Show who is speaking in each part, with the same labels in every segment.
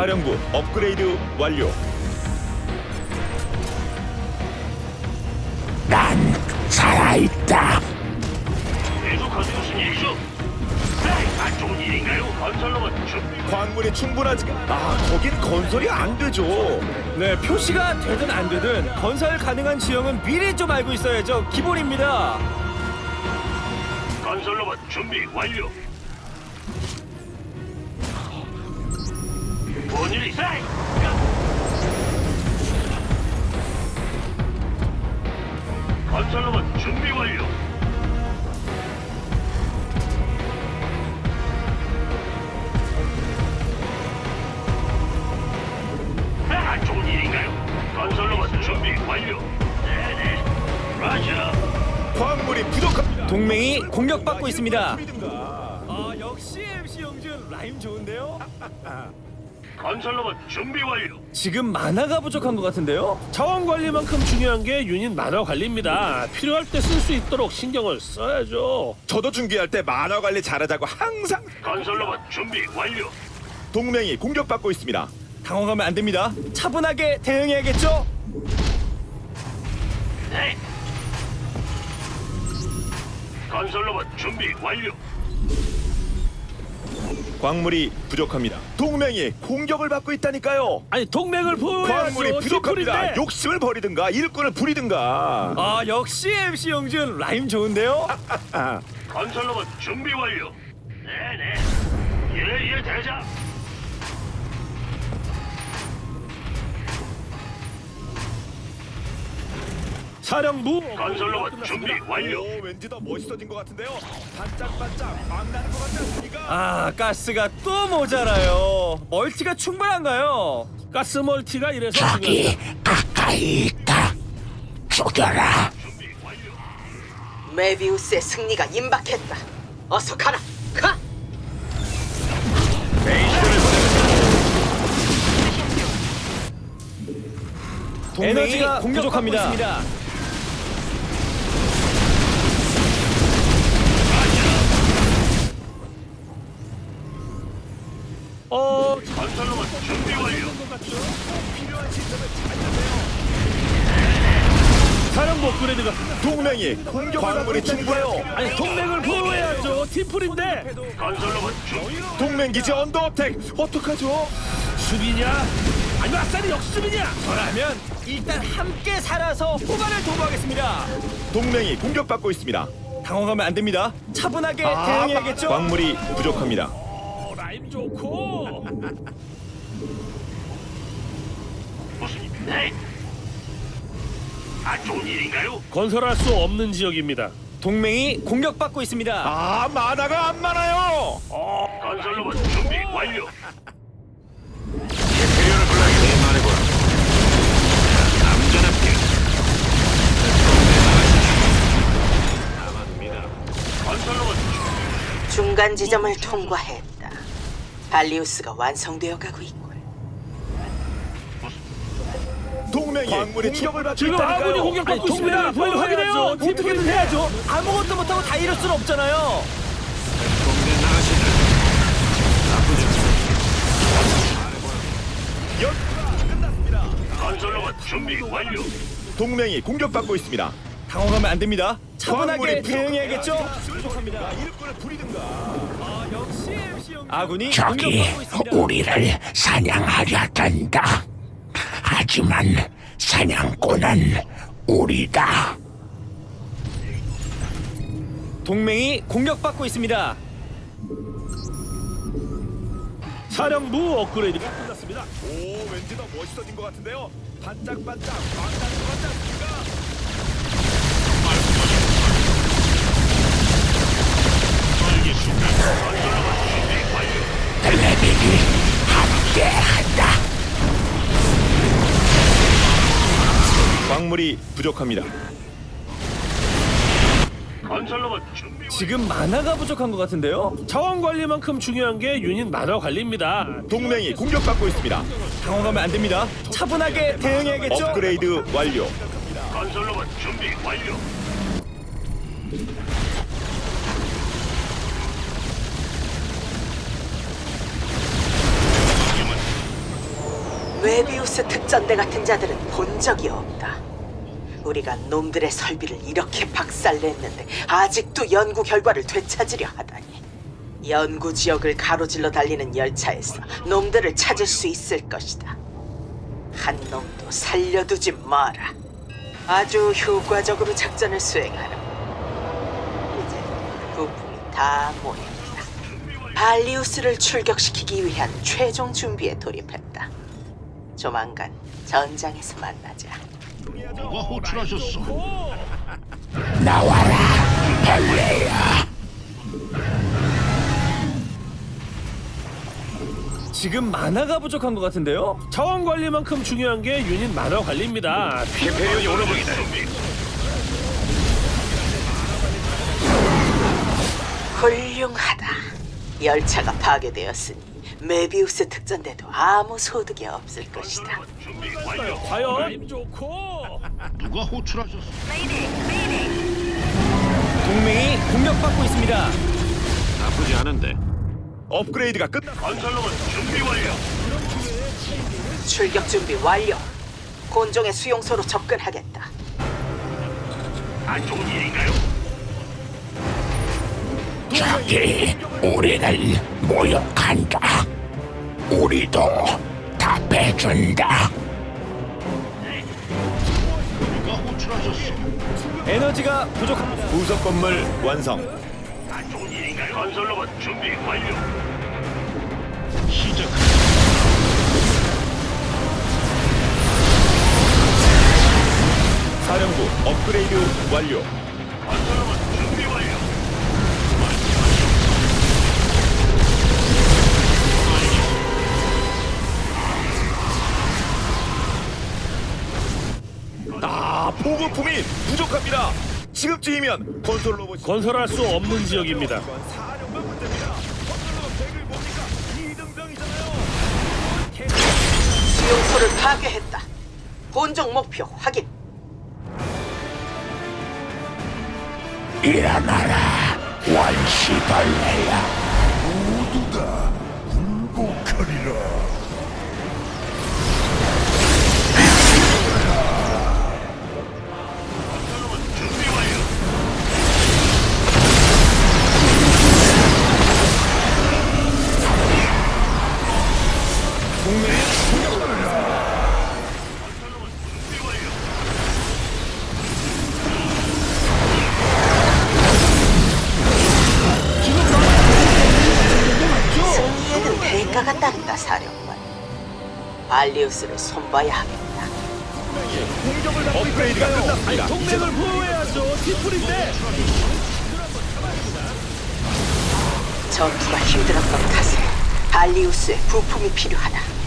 Speaker 1: 사령부 업그레이드 완료.
Speaker 2: 난 살아있다.
Speaker 3: 계속하세요. 무슨 일이죠? 안 좋은 일인가요? 건설로만 준비.
Speaker 1: 광물이 충분하지. 아, 거긴 건설이 안 되죠.
Speaker 4: 네, 표시가 되든 안 되든 건설 가능한 지형은 미리 좀 알고 있어야죠. 기본입니다.
Speaker 3: 건설로만 준비 완료. 뭔 일이 있어? 건설로만 준비 완료. 아, 안 좋은 일인가요? 건설로만 준비 완료. 네네. 라자.
Speaker 1: 광물이 부족합니다.
Speaker 4: 동맹이 공격받고 있습니다. 아, 역시 MC 영준 라임 좋은데요?
Speaker 3: 건설로만 준비 완료.
Speaker 4: 지금 만화가 부족한 것 같은데요?
Speaker 5: 자원 관리만큼 중요한 게 유닛 만화 관리입니다. 필요할 때 쓸 수 있도록 신경을 써야죠.
Speaker 1: 저도 중계할 때 만화 관리 잘하자고 항상
Speaker 3: 건설로만 준비 완료.
Speaker 1: 동맹이 공격받고 있습니다.
Speaker 4: 당황하면 안 됩니다. 차분하게 대응해야겠죠?
Speaker 3: 네. 건설로만 준비 완료.
Speaker 1: 광물이 부족합니다. 동맹이 공격을 받고 있다니까요.
Speaker 5: 아니 동맹을
Speaker 1: 광물이
Speaker 5: 보호해야죠.
Speaker 1: 부족합니다.
Speaker 5: 디플인데.
Speaker 1: 욕심을 버리든가 일꾼을 부리든가.
Speaker 4: 아, 역시 MC 영준 라임 좋은데요?
Speaker 3: 건설로만 준비 완료. 네네. 예예 대장.
Speaker 5: 사령부
Speaker 3: 건설로만 준비 완료.
Speaker 1: 오, 왠지 더 멋있어진 것 같은데요. 반짝반짝 광나는 것 같지 않습니까?
Speaker 4: 아, 가스가 또 모자라요. 멀티가 충분한가요?
Speaker 5: 가스 멀티가 이래서
Speaker 2: 저기. 가까이 있다. 죽여라.
Speaker 3: 준비 완료.
Speaker 6: 메비우스의 승리가 임박했다. 어서 가라. 가.
Speaker 4: 에너지가 공격합니다.
Speaker 5: 어,
Speaker 3: 준비 완료.
Speaker 5: 사령부 업그레이드가
Speaker 1: 동맹이 받고 있다니까요.
Speaker 5: 아니 동맹을 보호해야죠. 팀플인데
Speaker 3: 건설로만 준비.
Speaker 1: 동맹 기지 언더 어택 어떡하죠?
Speaker 5: 수비냐? 아니 아싸리 역수비냐?
Speaker 4: 저라면 일단 함께 살아서 후반을 도모하겠습니다.
Speaker 1: 동맹이 공격받고 있습니다.
Speaker 4: 당황하면 안 됩니다. 차분하게
Speaker 1: 아,
Speaker 4: 대응해야겠죠?
Speaker 1: 광물이 부족합니다.
Speaker 5: 어, 라임 좋고.
Speaker 3: 무슨 일? 네. 안 좋은 일인가요?
Speaker 5: 건설할 수 없는 지역입니다.
Speaker 4: 동맹이 공격받고 있습니다.
Speaker 1: 아 만화가 안 많아요.
Speaker 3: 건설로만 준비 완료. 건설로만 준비.
Speaker 6: 중간 지점을 통과했다. 발리우스가 완성되어 가고 있군.
Speaker 1: 동맹이 광물이 공격을 받고
Speaker 5: 지금 아군이
Speaker 1: 있다니까요.
Speaker 5: 공격받고
Speaker 4: 아니,
Speaker 5: 있습니다.
Speaker 4: 동맹을
Speaker 5: 빨리 확인해요.
Speaker 4: 보호해야죠. 어떻게든
Speaker 5: 팀플인데.
Speaker 4: 해야죠. 아무것도 못하고 다 이럴 수는 없잖아요.
Speaker 3: 건설로만 준비 완료.
Speaker 1: 동맹이 공격받고 있습니다.
Speaker 4: 당황하면 안 됩니다. 차분하게
Speaker 1: 광물이
Speaker 4: 대응해야겠죠?
Speaker 1: 부족합니다. 일꾼을 부리든가.
Speaker 4: 아, 역시 MC 영 아군이
Speaker 2: 저기
Speaker 4: 공격받고 있습니다.
Speaker 2: 우리를 사냥하려 든다. 하지만 사냥꾼은 우리다.
Speaker 4: 동맹이 공격받고 있습니다.
Speaker 5: 사령부 업그레이드가 끝났습니다.
Speaker 1: 오 왠지 더 멋있어진 것 같은데요. 반짝반짝 같지 않습니까?
Speaker 2: 블랙이 함께한다.
Speaker 1: 광물이 부족합니다.
Speaker 3: 건설로봇 준비 완료.
Speaker 4: 지금 만화가 부족한 것 같은데요?
Speaker 5: 자원 관리만큼 중요한 게 유닛 만화 관리입니다.
Speaker 1: 동맹이 공격받고 있습니다.
Speaker 4: 당황하면 안 됩니다. 차분하게 대응해야겠죠?
Speaker 1: 업그레이드 완료.
Speaker 3: 건설로봇 준비 완료.
Speaker 6: 웨비우스 특전대 같은 자들은 본 적이 없다. 우리가 놈들의 설비를 이렇게 박살냈는데 아직도 연구 결과를 되찾으려 하다니. 연구 지역을 가로질러 달리는 열차에서 놈들을 찾을 수 있을 것이다. 한 놈도 살려두지 마라. 아주 효과적으로 작전을 수행하라. 이제 부품이 다 모였다. 발리우스를 출격시키기 위한 최종 준비에 돌입했다. 조만간 전장에서 만나자.
Speaker 3: 누가 호출하셨어?
Speaker 2: 나와라 벌레야
Speaker 4: 지금 만화가 부족한 것 같은데요?
Speaker 5: 자원 관리만큼 중요한 게 유닛 만화 관리입니다.
Speaker 3: 히페리온이 오는 중이다.
Speaker 6: 훌륭하다. 열차가 파괴되었으니 메비우스 특전대도 아무 소득이 없을 것이다.
Speaker 3: 준비 완료.
Speaker 5: 과연 좋고
Speaker 3: 누가 호출하셨어?
Speaker 4: 동맹이 공격받고 있습니다.
Speaker 3: 나쁘지 않은데.
Speaker 1: 업그레이드가 끝났.
Speaker 3: 건설로봇 준비 완료.
Speaker 6: 출격 준비 완료. 곤종의 수용소로 접근하겠다.
Speaker 3: 안 좋은 일인가요?
Speaker 2: 저기 우리를 모욕한다 우리도 답해준다?
Speaker 4: 에너지가 부족합니다.
Speaker 1: 부속 건물 완성.
Speaker 3: 안 좋은 일인가요? 건설 로봇 준비 완료. 시작.
Speaker 1: 사령부 업그레이드 완료. 보급품이 부족합니다. 지금쯤이면 건설 로봇
Speaker 5: 건설할 수 없는 지역입니다.
Speaker 1: 사령관 문제입니다. 건설 로봇 백을 뭡니까? 이등병이잖아요.
Speaker 6: 수용소를 파괴했다. 본종 목표 확인.
Speaker 2: 일어나라 원시벌레야
Speaker 3: 준비
Speaker 6: 발리우스를 손봐야 하겠다.
Speaker 1: 업그레이드가 끝났습니다.
Speaker 5: 동맹을 보호해야죠. 팀플인데
Speaker 6: 전투가 힘들었던 탓에 발리우스의 부품이 필요하다.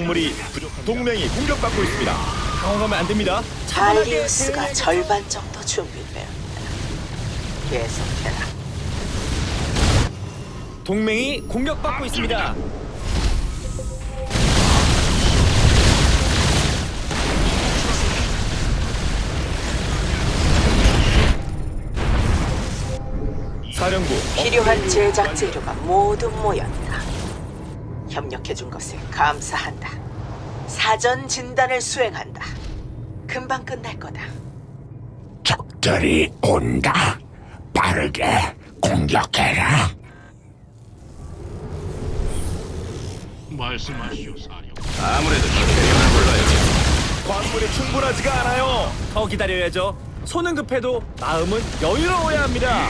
Speaker 1: 광물이 부족. 동맹이 공격받고 있습니다.
Speaker 4: 당황하면 안 됩니다. 대응해야겠죠?
Speaker 6: 절반 정도 준비되었다. 계속해라.
Speaker 4: 동맹이 공격받고 있습니다.
Speaker 1: 사령부
Speaker 6: 필요한 제작 재료가 모두 모였다. 협력해준 것에 감사한다. 사전 진단을 수행한다. 금방 끝날 거다.
Speaker 2: 적들이 온다 빠르게 공격해라
Speaker 3: 말씀하시오, 사령.
Speaker 1: 아무래도 기대려나 불러야지. 광물이 충분하지가 않아요.
Speaker 4: 더 기다려야죠. 손은 급해도 마음은 여유로워야 합니다.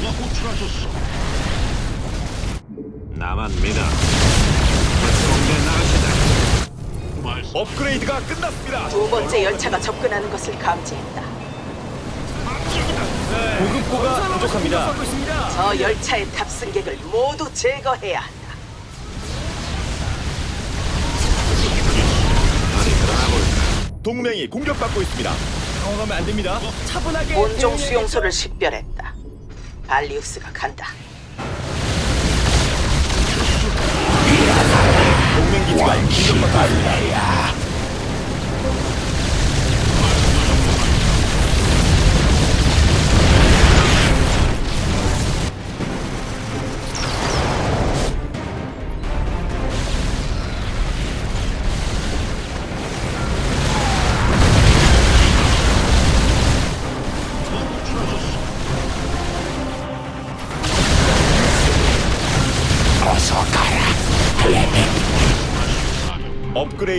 Speaker 3: 누가 호출하셨 어?
Speaker 1: 나만 믿어. 공대 나가시다.
Speaker 3: 말씀.
Speaker 1: 업그레이드가 끝났습니다.
Speaker 6: 두 번째 열차가 접근하는 것을 감지했다.
Speaker 4: 보급고가 부족합니다.
Speaker 6: 저 열차의 탑승객을 모두 제거해야 한다.
Speaker 1: 동맹이 공격받고 있습니다.
Speaker 4: 당황하면 안 됩니다. 차분하게.
Speaker 6: 본종
Speaker 4: 대응해야겠죠.
Speaker 6: 수용소를 식별했다. 발리우스가 간다.
Speaker 1: 동맹 기지가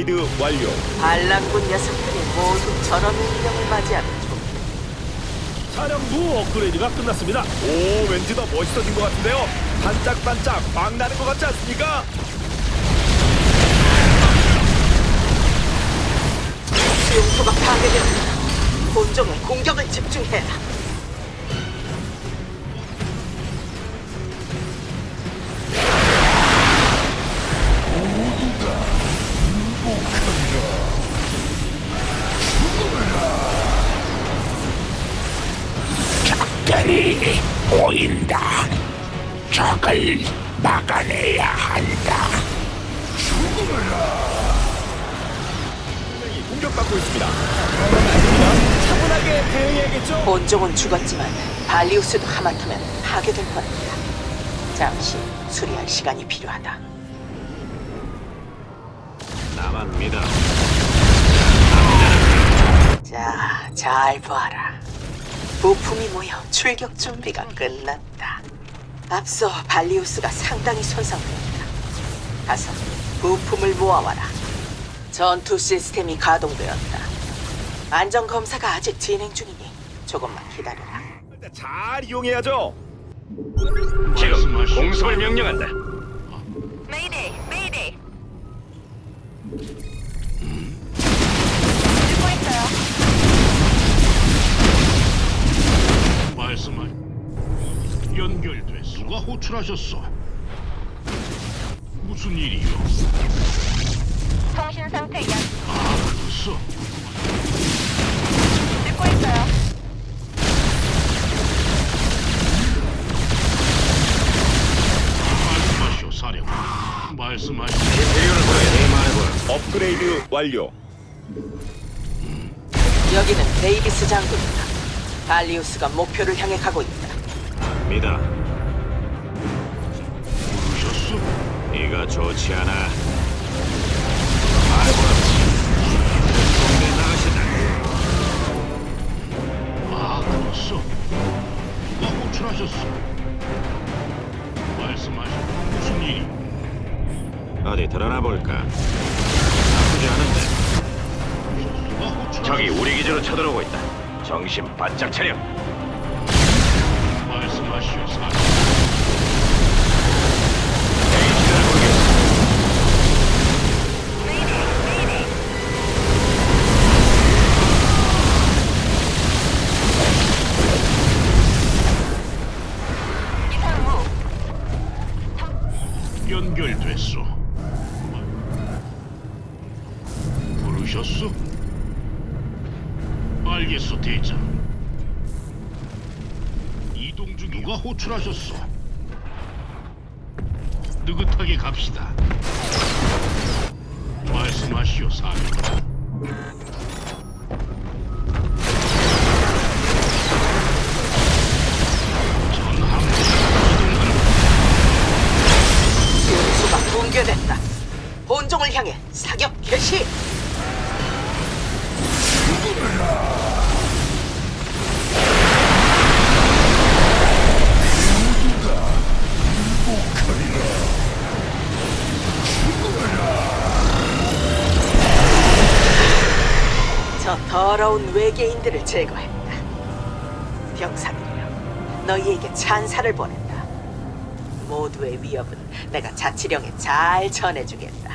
Speaker 1: 업그레이드 완료.
Speaker 6: 반란군 녀석들이 모두 전원 운명을 맞이하는 중.
Speaker 5: 사령부 업그레이드가 끝났습니다.
Speaker 1: 오, 왠지 더 멋있어진 것 같은데요. 반짝반짝 막 나는 것 같지 않습니까?
Speaker 6: 수용소가 파괴되었다. 본종에 공격을 집중해라.
Speaker 2: 보인다. 적을 막아내야 한다.
Speaker 1: 동맹이 공격받고 있습니다.
Speaker 4: 차분하게 대응해야겠죠.
Speaker 6: 본종은 죽었지만 발리우스도 하마터면 파괴될 뻔했다. 잠시 수리할 시간이 필요하다.
Speaker 1: 나만 믿어.
Speaker 6: 자, 잘 봐라. 부품이 모여 출격 준비가 끝났다. 앞서 발리우스가 상당히 손상되었다. 가서 부품을 모아와라. 전투 시스템이 가동되었다. 안전 검사가 아직 진행 중이니 조금만 기다려라.
Speaker 1: 잘 이용해야죠.
Speaker 3: 지금 공습을 명령한다. 연결됐어. 누가 호출하셨어? 무슨 일이요?
Speaker 7: 통신 상태 양
Speaker 3: 알았어.
Speaker 7: 듣고 있어요.
Speaker 3: 말씀하시오, 사령. 말씀하시오.
Speaker 1: 업그레이드 완료.
Speaker 6: 여기는 데이비스 장군이다. 발리우스가 목표를 향해 가고 있다.
Speaker 1: 믿어.
Speaker 3: 부르셨어?
Speaker 1: 이거 좋지 않아. 말해보라. 공대 나가시다.
Speaker 3: 아, 그렇소. 누가 호출하셨어? 말씀하시오. 무슨 일이?
Speaker 1: 어디 드러나 볼까? 나쁘지 않은데.
Speaker 3: 누가?
Speaker 1: 적이 우리 기지로 쳐들어오고 있다. 정신 바짝 차려.
Speaker 3: 말씀하시오, 사령. 연결됐소. 부르셨어? 알겠소, 대장. 누가 호출하셨어? 느긋하게 갑시다. 말씀하시오, 사령. 전함
Speaker 6: 수용소가 붕괴됐다. 본종을 향해 사격 개시. 더러운 외계인들을 제거했다. 병사들이여, 너희에게 찬사를 보낸다. 모두의 위협은 내가 자치령에 잘 전해주겠다.